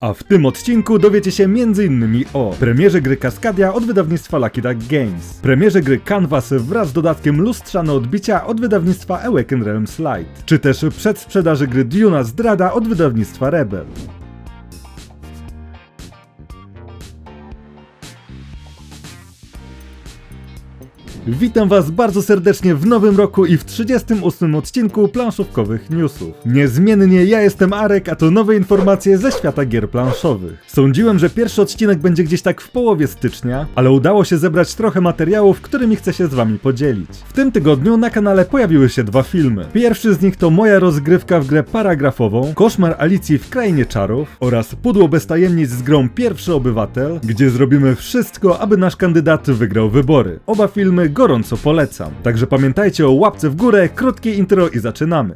A w tym odcinku dowiecie się m.in. o premierze gry Cascadia od wydawnictwa Lucky Duck Games, premierze gry Canvas wraz z dodatkiem lustrzane odbicia od wydawnictwa Awaken Realms Light, czy też przedsprzedaży gry Duna Zdrada od wydawnictwa Rebel. Witam Was bardzo serdecznie w nowym roku i w 38 odcinku planszówkowych newsów. Niezmiennie ja jestem Arek, a to nowe informacje ze świata gier planszowych. Sądziłem, że pierwszy odcinek będzie gdzieś tak w połowie stycznia, ale udało się zebrać trochę materiałów, którymi chcę się z Wami podzielić. W tym tygodniu na kanale pojawiły się dwa filmy. Pierwszy z nich to moja rozgrywka w grę paragrafową, Koszmar Alicji w Krainie Czarów oraz Pudło bez tajemnic z grą Pierwszy Obywatel, gdzie zrobimy wszystko, aby nasz kandydat wygrał wybory. Oba filmy gorąco polecam. Także pamiętajcie o łapce w górę, krótkie intro i zaczynamy.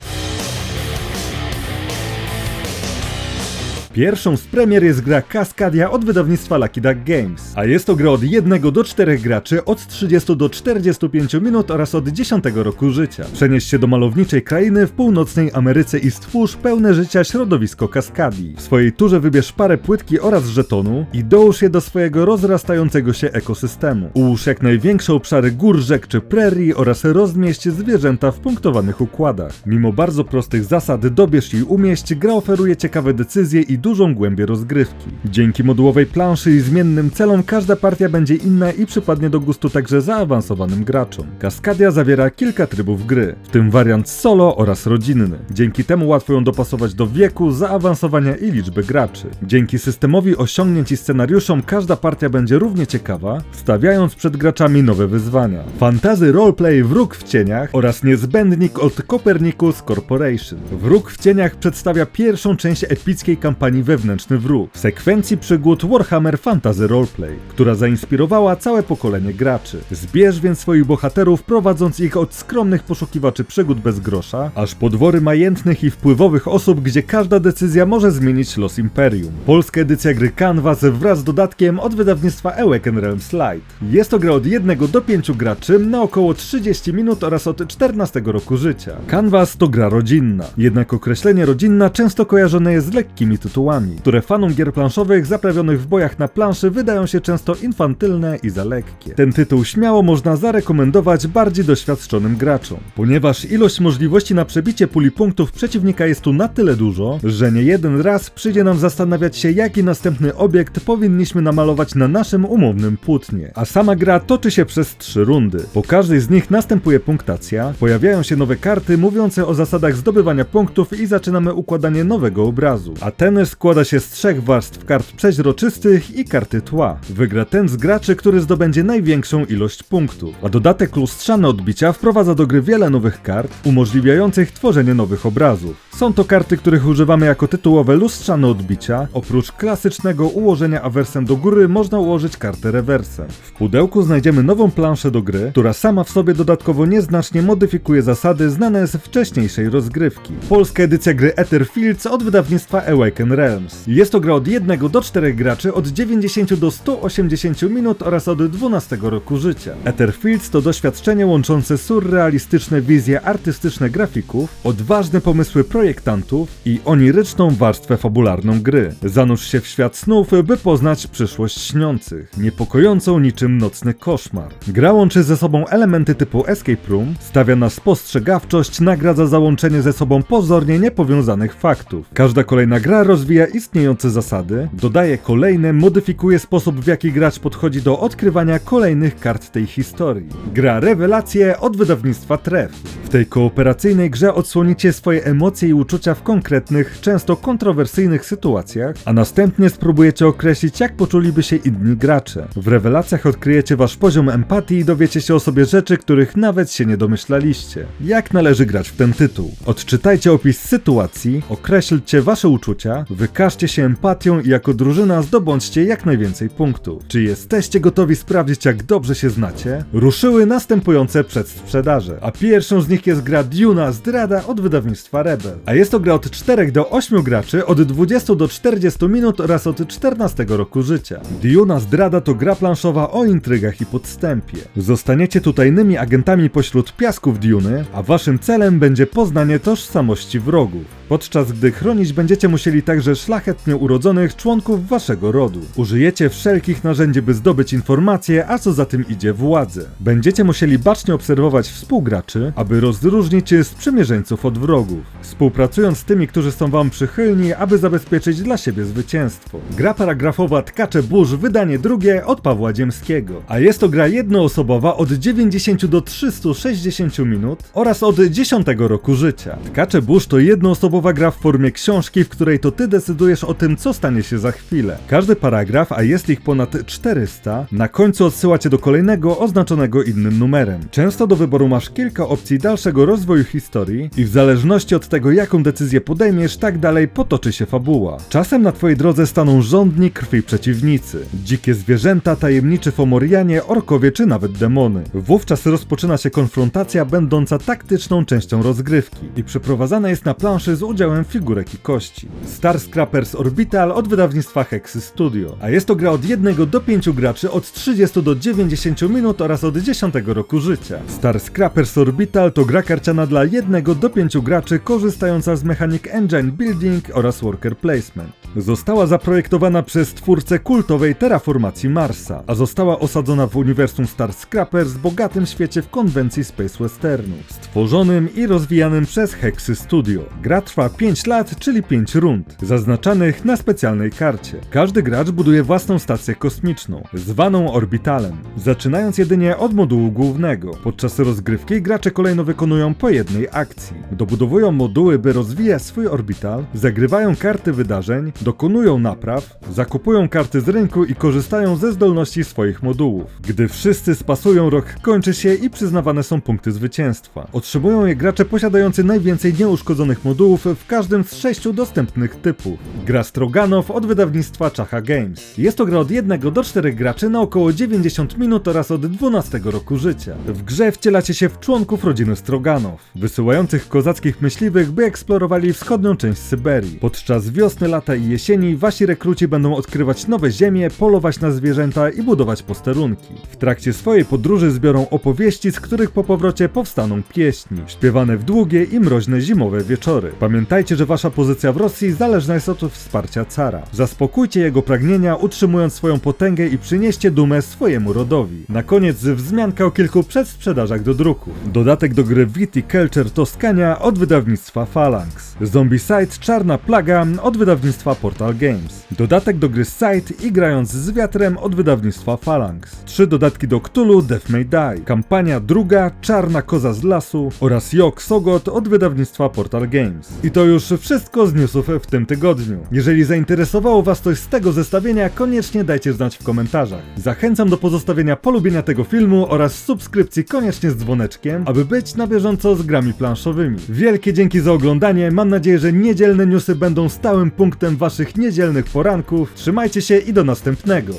Pierwszą z premier jest gra Cascadia od wydawnictwa Lucky Duck Games, a jest to gra od 1 do 4 graczy od 30 do 45 minut oraz od 10 roku życia. Przenieś się do malowniczej krainy w północnej Ameryce i stwórz pełne życia środowisko Kaskadii. W swojej turze wybierz parę płytki oraz żetonu i dołóż je do swojego rozrastającego się ekosystemu. Ułóż jak największe obszary gór, rzek czy prerii oraz rozmieść zwierzęta w punktowanych układach. Mimo bardzo prostych zasad dobierz i umieść, gra oferuje ciekawe decyzje i dużą głębię rozgrywki. Dzięki modułowej planszy i zmiennym celom każda partia będzie inna i przypadnie do gustu także zaawansowanym graczom. Kaskadia zawiera kilka trybów gry, w tym wariant solo oraz rodzinny. Dzięki temu łatwo ją dopasować do wieku, zaawansowania i liczby graczy. Dzięki systemowi osiągnięć i scenariuszom każda partia będzie równie ciekawa, stawiając przed graczami nowe wyzwania. Fantazy roleplay Wróg w cieniach oraz niezbędnik od Copernicus Corporation. Wróg w cieniach przedstawia pierwszą część epickiej kampanii Wewnętrzny Wróg, sekwencji przygód Warhammer Fantasy Roleplay, która zainspirowała całe pokolenie graczy. Zbierz więc swoich bohaterów, prowadząc ich od skromnych poszukiwaczy przygód bez grosza, aż po dwory majętnych i wpływowych osób, gdzie każda decyzja może zmienić los Imperium. Polska edycja gry Canvas wraz z dodatkiem od wydawnictwa Awaken Realms Light. Jest to gra od 1 do 5 graczy na około 30 minut oraz od 14 roku życia. Canvas to gra rodzinna, jednak określenie rodzinna często kojarzone jest z lekkimi tytułami, które fanom gier planszowych zaprawionych w bojach na planszy wydają się często infantylne i za lekkie. Ten tytuł śmiało można zarekomendować bardziej doświadczonym graczom, ponieważ ilość możliwości na przebicie puli punktów przeciwnika jest tu na tyle dużo, że nie jeden raz przyjdzie nam zastanawiać się, jaki następny obiekt powinniśmy namalować na naszym umownym płótnie. A sama gra toczy się przez trzy rundy. Po każdej z nich następuje punktacja, pojawiają się nowe karty mówiące o zasadach zdobywania punktów i zaczynamy układanie nowego obrazu. A ten składa się z trzech warstw kart przeźroczystych i karty tła. Wygra ten z graczy, który zdobędzie największą ilość punktów. A dodatek lustrzane odbicia wprowadza do gry wiele nowych kart, umożliwiających tworzenie nowych obrazów. Są to karty, których używamy jako tytułowe lustrzane odbicia. Oprócz klasycznego ułożenia awersem do góry można ułożyć kartę rewersem. W pudełku znajdziemy nową planszę do gry, która sama w sobie dodatkowo nieznacznie modyfikuje zasady znane z wcześniejszej rozgrywki. Polska edycja gry Etherfields od wydawnictwa Awaken Realms. Jest to gra od 1 do 4 graczy od 90 do 180 minut oraz od 12 roku życia. Etherfields to doświadczenie łączące surrealistyczne wizje artystyczne grafików, odważne pomysły projektantów i oniryczną warstwę fabularną gry. Zanurz się w świat snów, by poznać przyszłość śniących, niepokojącą niczym nocny koszmar. Gra łączy ze sobą elementy typu escape room, stawia na spostrzegawczość, nagradza za łączenie ze sobą pozornie niepowiązanych faktów. Każda kolejna gra rozwija istniejące zasady, dodaje kolejne, modyfikuje sposób w jaki gracz podchodzi do odkrywania kolejnych kart tej historii. Gra Rewelacje od wydawnictwa Tref. Tej kooperacyjnej grze odsłonicie swoje emocje i uczucia w konkretnych, często kontrowersyjnych sytuacjach, a następnie spróbujecie określić, jak poczuliby się inni gracze. W rewelacjach odkryjecie wasz poziom empatii i dowiecie się o sobie rzeczy, których nawet się nie domyślaliście. Jak należy grać w ten tytuł? Odczytajcie opis sytuacji, określcie wasze uczucia, wykażcie się empatią i jako drużyna zdobądźcie jak najwięcej punktów. Czy jesteście gotowi sprawdzić, jak dobrze się znacie? Ruszyły następujące przedsprzedaże, a pierwszą z nich jest gra Duna Zdrada od wydawnictwa Rebel. A jest to gra od 4 do 8 graczy, od 20 do 40 minut oraz od 14 roku życia. Duna Zdrada to gra planszowa o intrygach i podstępie. Zostaniecie tu tajnymi agentami pośród piasków Duny, a waszym celem będzie poznanie tożsamości wrogów. Podczas gdy chronić będziecie musieli także szlachetnie urodzonych członków waszego rodu. Użyjecie wszelkich narzędzi, by zdobyć informacje, a co za tym idzie władzę. Będziecie musieli bacznie obserwować współgraczy, aby rozróżnić sprzymierzeńców od wrogów, współpracując z tymi, którzy są wam przychylni, aby zabezpieczyć dla siebie zwycięstwo. Gra paragrafowa Tkacze Burz, wydanie drugie od Pawła Dziemskiego. A jest to gra jednoosobowa od 90 do 360 minut oraz od 10 roku życia. Tkacze Burz to jednoosobowa gra w formie książki, w której to ty decydujesz o tym, co stanie się za chwilę. Każdy paragraf, a jest ich ponad 400, na końcu odsyła cię do kolejnego oznaczonego innym numerem. Często do wyboru masz kilka opcji dalszego rozwoju historii i w zależności od tego, jaką decyzję podejmiesz, tak dalej potoczy się fabuła. Czasem na twojej drodze staną żądni krwi przeciwnicy, dzikie zwierzęta, tajemniczy Fomorianie, orkowie czy nawet demony. Wówczas rozpoczyna się konfrontacja będąca taktyczną częścią rozgrywki i przeprowadzana jest na planszy z udziałem figurek i kości. Star Scrappers Orbital od wydawnictwa Hexy Studio, a jest to gra od 1 do 5 graczy od 30 do 90 minut oraz od 10 roku życia. Star Scrappers Orbital to gra karciana dla 1 do 5 graczy korzystająca z mechanik Engine Building oraz Worker Placement. Została zaprojektowana przez twórcę kultowej terraformacji Marsa, a została osadzona w uniwersum Star Scrappers w bogatym świecie w konwencji Space Westernu, stworzonym i rozwijanym przez Hexy Studio. Gra trwa 5 lat, czyli 5 rund, zaznaczanych na specjalnej karcie. Każdy gracz buduje własną stację kosmiczną, zwaną orbitalem, zaczynając jedynie od modułu głównego. Podczas rozgrywki gracze kolejno wykonują po jednej akcji. Dobudowują moduły, by rozwijać swój orbital, zagrywają karty wydarzeń, dokonują napraw, zakupują karty z rynku i korzystają ze zdolności swoich modułów. Gdy wszyscy spasują, rok kończy się i przyznawane są punkty zwycięstwa. Otrzymują je gracze posiadający najwięcej nieuszkodzonych modułów w każdym z sześciu dostępnych typów. Gra Stroganow od wydawnictwa Czacha Games. Jest to gra od 1 do 4 graczy na około 90 minut oraz od 12 roku życia. W grze wcielacie się w członków rodziny Stroganow, wysyłających kozackich myśliwych, by eksplorowali wschodnią część Syberii. Podczas wiosny, lata i jesieni wasi rekruci będą odkrywać nowe ziemie, polować na zwierzęta i budować posterunki. W trakcie swojej podróży zbiorą opowieści, z których po powrocie powstaną pieśni, śpiewane w długie i mroźne zimowe wieczory. Pamiętajcie, że wasza pozycja w Rosji zależna jest od wsparcia cara. Zaspokójcie jego pragnienia, utrzymując swoją potęgę i przynieście dumę swojemu rodowi. Na koniec wzmianka o kilku przedsprzedażach do druku. Dodatek do gry Viticulture Toskania od wydawnictwa Phalanx. Zombicide Czarna Plaga od wydawnictwa Portal Games. Dodatek do gry Sight i grając z wiatrem od wydawnictwa Phalanx. Trzy dodatki do Cthulhu Death May Die. Kampania druga Czarna Koza z Lasu oraz Jok Sogot od wydawnictwa Portal Games. I to już wszystko z newsów w tym tygodniu. Jeżeli zainteresowało Was coś z tego zestawienia, koniecznie dajcie znać w komentarzach. Zachęcam do pozostawienia polubienia tego filmu oraz subskrypcji koniecznie z dzwoneczkiem, aby być na bieżąco z grami planszowymi. Wielkie dzięki za oglądanie, mam nadzieję, że niedzielne newsy będą stałym punktem Waszych niedzielnych poranków. Trzymajcie się i do następnego.